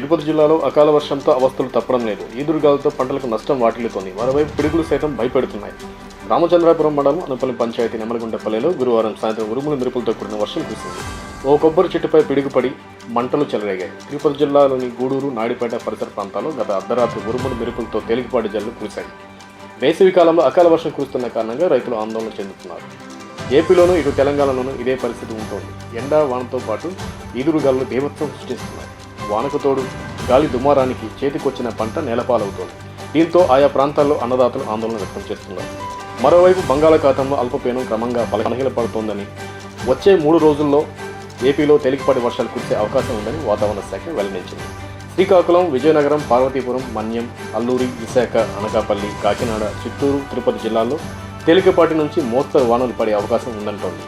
తిరుపతి జిల్లాలో అకాల వర్షంతో అవస్థలు తప్పడం లేదు. ఈదురుగాలతో పంటలకు నష్టం వాటిల్లుతోంది. మరోవైపు పిడుగులు సైతం భయపెడుతున్నాయి. రామచంద్రాపురం మండలం అనుపల్లి పంచాయతీ నెమలగుంటపల్లిలో గురువారం సాయంత్రం ఉరుముల మెరుపులతో కూడిన వర్షం కురిసింది. ఓ కొబ్బరి చెట్టుపై పిడుగుపడి మంటలు చెలరేగాయి. తిరుపతి జిల్లాలోని గూడూరు నాయుడుపేట పరిసర ప్రాంతాల్లో గత అర్ధరాత్రి ఉరుముల మెరుపులతో తేలికపాటి జల్లు కురిశాయి. వేసవి కాలంలో అకాల వర్షం కురుస్తున్న కారణంగా రైతులు ఆందోళన చెందుతున్నారు. ఏపీలోనూ ఇటు తెలంగాణలోనూ ఇదే పరిస్థితి ఉంటుంది. ఎండ వానతో పాటు ఈదురుగాలు దేవత్వం సృష్టిస్తున్నాయి. వానకు తోడు గాలి దుమారానికి చేతికొచ్చిన పంట నేలపాలవుతోంది. దీంతో ఆయా ప్రాంతాల్లో అన్నదాతలు ఆందోళన వ్యక్తం చేస్తున్నారు. మరోవైపు బంగాళాఖాతంలో అల్పపీనం క్రమంగా బలహీనపడుతోందని వచ్చే మూడు రోజుల్లో ఏపీలో తేలికపాటి వర్షాలు కురిసే అవకాశం ఉందని వాతావరణ శాఖ వెల్లడించింది. శ్రీకాకుళం విజయనగరం పార్వతీపురం మన్యం అల్లూరి విశాఖ అనకాపల్లి కాకినాడ చిత్తూరు తిరుపతి జిల్లాల్లో తేలికపాటి నుంచి మోస్తరు వానలు పడే అవకాశం ఉందంటోంది.